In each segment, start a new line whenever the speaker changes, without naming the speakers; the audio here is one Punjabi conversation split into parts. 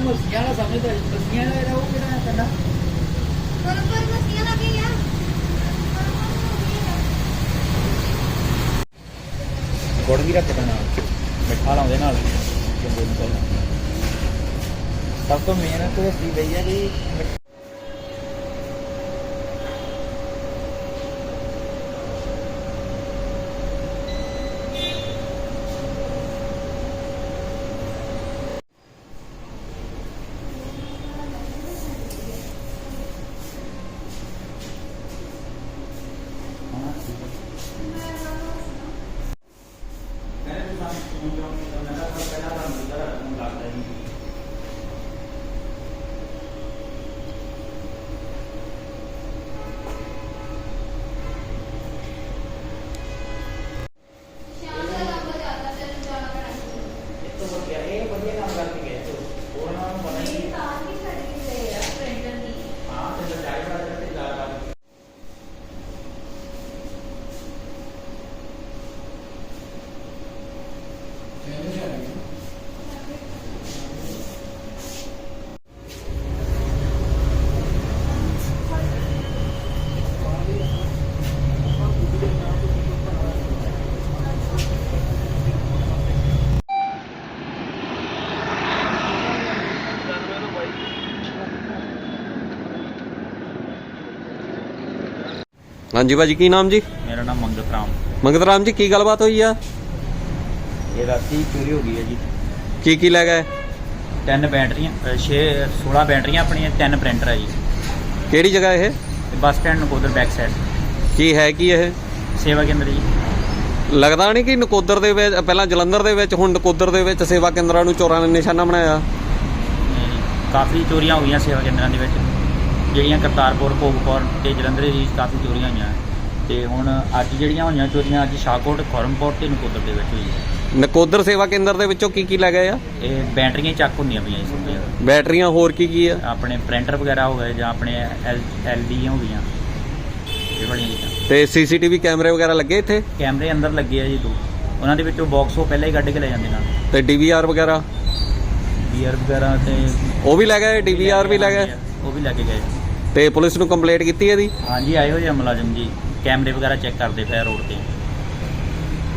ਮੱਸੀਆਂ ਵਾਲਾ ਸਮਝਦਾ ਸੀ। ਮੱਸੀਆਂ ਵਾਲਾ ਜਿਹੜਾ ਉਹ ਕਿਹੜਾ ਕਹਿੰਦਾ
ਪਰ ਪਰ ਮਸੀਆਂ ਲੱਗੀ ਆ
ਗੁੜ ਵੀ ਰੱਖ ਦੇਣਾ ਮਿੱਠਾ ਲਾਉਂਦੇ ਨਾਲ ਜੰਬੋ ਨੂੰ ਪਹਿਲਾਂ ਸਭ ਤੋਂ ਮਿਹਨਤ ਤੇ ਅਸੀਂ ਗਈ ਹੈ ਕਿ ਮਿੱਠਾ ਹਾਂ ਠੀਕ ਹੈ
ਸ਼ਾਮ ਦਾ ਲੱਗ ਜਾਂਦਾ ਤੇ ਜਾਣਾ ਪੈਣਾ
ਇਹ ਤੋਂ ਵਧੀਆ ਕੰਮ ਕਰਕੇ ਗਏ ਤੋ ਉਹਨਾਂ ਨੂੰ ਪਤਾ ਹੀ
ਇਹ ਤਾਂ ਹੀ ਛੱਡ ਕੇ ਗਏ ਆ ਪ੍ਰਿੰਟਰ ਦੀ।
ਹਾਂ ਤੇ ਚਾਹੇ ਬੜਾ ਤੇ ਜਾ ਕਰ
ਹਾਂਜੀ ਭਾਜੀ ਕੀ ਨਾਮ ਜੀ?
ਮੇਰਾ ਨਾਮ ਮੰਗਤ ਰਾਮ।
ਮੰਗਤ ਰਾਮ ਜੀ ਕੀ ਗੱਲਬਾਤ ਹੋਈ ਆ?
ਇਹ ਰਾਤੀ ਚੋਰੀ ਹੋ ਗਈ ਹੈ ਜੀ।
ਕੀ ਕੀ ਲੈ ਗਏ?
ਤਿੰਨ ਬੈਟਰੀਆਂ 6 16 ਬੈਟਰੀਆਂ ਆਪਣੀਆਂ ਤਿੰਨ ਪ੍ਰਿੰਟਰ ਹੈ ਜੀ।
ਕਿਹੜੀ ਜਗ੍ਹਾ ਇਹ?
Bus stand Nakodar back side
ਕੀ ਹੈ ਕੀ ਇਹ?
ਸੇਵਾ ਕੇਂਦਰ ਜੀ।
ਲੱਗਦਾ ਨਹੀਂ ਕਿ ਨਕੋਦਰ ਦੇ ਵਿੱਚ ਪਹਿਲਾਂ ਜਲੰਧਰ ਦੇ ਵਿੱਚ ਹੁਣ ਨਕੋਦਰ ਦੇ ਵਿੱਚ ਸੇਵਾ ਕੇਂਦਰਾਂ ਨੂੰ ਚੋਰਾਂ ਨੇ ਨਿਸ਼ਾਨਾ ਬਣਾਇਆ?
ਕਾਫੀ ਚੋਰੀਆਂ ਹੋ ਗਈਆਂ ਸੇਵਾ ਕੇਂਦਰਾਂ ਦੇ ਵਿੱਚ। ਜਿਹੜੀਆਂ ਕਰਤਾਰਪੁਰ ਭੋਗਪੁਰ ਤੇ ਜਲੰਧਰ ਦੀ ਕਾਫੀ ਚੋਰੀਆਂ ਹੋਈਆਂ ਤੇ ਹੁਣ ਅੱਜ ਜਿਹੜੀਆਂ ਹੋਈਆਂ ਚੋਰੀਆਂ ਅੱਜ ਸ਼ਾਹਕੋਟ ਖੁਰਮਪੁਰ ਤੇ ਨਕੋਦਰ ਦੇ ਵਿੱਚ ਹੋਈ ਹੈ।
ਨਕੋਦਰ ਸੇਵਾ ਕੇਂਦਰ ਦੇ ਵਿੱਚੋਂ ਕੀ ਕੀ ਲੈ ਗਏ ਆ?
ਇਹ ਬੈਟਰੀਆਂ ਚੱਕ ਹੁੰਦੀਆਂ ਪਈਆਂ ਇਸ ਦੀਆਂ
ਬੈਟਰੀਆਂ ਹੋਰ ਕੀ ਕੀ ਆ?
ਆਪਣੇ ਪ੍ਰਿੰਟਰ ਵਗੈਰਾ ਹੋ ਗਏ ਜਾਂ ਆਪਣੇ ਐਲ ਡੀ ਹੋ ਗਈਆਂ। ਇਹ ਬੜੀਆਂ ਚੀਜ਼ਾਂ।
ਤੇ ਸੀਸੀਟੀਵੀ ਕੈਮਰੇ ਵਗੈਰਾ ਲੱਗੇ ਇੱਥੇ?
ਕੈਮਰੇ ਅੰਦਰ ਲੱਗੇ ਆ ਜੀ ਦੋ। ਉਹਨਾਂ ਦੇ ਵਿੱਚੋਂ ਬਾਕਸ ਉਹ ਪਹਿਲਾਂ ਹੀ ਕੱਢ ਕੇ ਲੈ ਜਾਂਦੇ ਨਾਲ।
ਤੇ ਡੀਵੀਆਰ ਵਗੈਰਾ?
ਬੀਅਰ ਵਗੈਰਾ ਤੇ
ਉਹ ਵੀ ਲੈ ਗਏ ਡੀਵੀਆਰ ਵੀ ਲੈ ਗਏ?
ਉਹ ਵੀ ਲੈ ਕੇ ਗਏ।
ਤੇ ਪੁਲਿਸ ਨੂੰ ਕੰਪਲੇਂਟ ਕੀਤੀ ਇਹਦੀ?
ਹਾਂਜੀ ਆਏ ਹੋਏ ਆ ਮੁਲਾਜ਼ਮ ਜੀ। ਕੈਮਰੇ ਵਗੈਰਾ ਚੈੱਕ ਕਰਦੇ ਪਏ ਆ ਰੋਡ ਤੇ।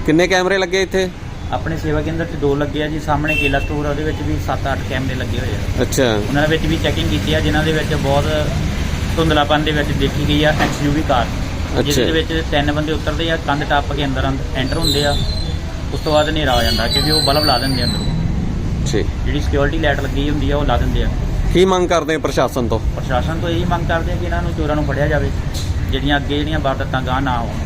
ਕਿੰਨੇ ਕੈਮਰੇ ਲੱਗੇ ਇੱਥੇ?
ਆਪਣੇ ਸੇਵਾ ਕੇਂਦਰ 'ਚ ਦੋ ਲੱਗੇ ਆ ਜੀ। ਸਾਹਮਣੇ ਕੇਲਾ ਸਟੋਰ ਆ ਉਹਦੇ ਵਿੱਚ ਵੀ 7-8 ਕੈਮਰੇ ਲੱਗੇ ਹੋਏ ਆ।
ਅੱਛਾ।
ਉਹਨਾਂ ਵਿੱਚ ਵੀ ਚੈਕਿੰਗ ਕੀਤੀ ਆ ਜਿਨ੍ਹਾਂ ਦੇ ਵਿੱਚ ਬਹੁਤ ਧੁੰਦਲਾਪਨ ਦੇ ਵਿੱਚ ਦੇਖੀ ਗਈ ਆ ਐਕਸਯੂਵੀ ਕਾਰ। ਜਿਸ
ਅੱਛਾ।
ਦੇ ਵਿੱਚ ਤਿੰਨ ਬੰਦੇ ਉਤਰਦੇ ਆ ਕੰਧ ਟੱਪ ਕੇ ਅੰਦਰ ਐਂਟਰ ਹੁੰਦੇ ਆ। ਉਸ ਤੋਂ ਬਾਅਦ ਹਨੇਰਾ ਹੋ ਜਾਂਦਾ ਕਿਉਂਕਿ ਉਹ ਬਲਬ ਲਾ ਦਿੰਦੇ ਆ ਅੰਦਰੋਂ।
ਠੀਕ
ਜਿਹੜੀ ਸਿਕਿਉਰਿਟੀ ਲਾਈਟ ਲੱਗੀ ਹੁੰਦੀ ਆ ਉਹ ਲਾ ਦਿੰਦੇ ਆ।
ਕੀ ਮੰਗ ਕਰਦੇ ਆ ਪ੍ਰਸ਼ਾਸਨ ਤੋਂ?
ਪ੍ਰਸ਼ਾਸਨ ਤੋਂ ਇਹੀ ਮੰਗ ਕਰਦੇ ਆ ਕਿ ਇਹਨਾਂ ਨੂੰ ਚੋਰਾਂ ਨੂੰ ਫੜਿਆ ਜਾਵੇ, ਜਿਹੜੀਆਂ ਅੱਗੇ ਜਿਹੜੀਆਂ ਵਾਰਦਾਤਾਂ ਗਾਹ ਨਾ ਹੋਣ।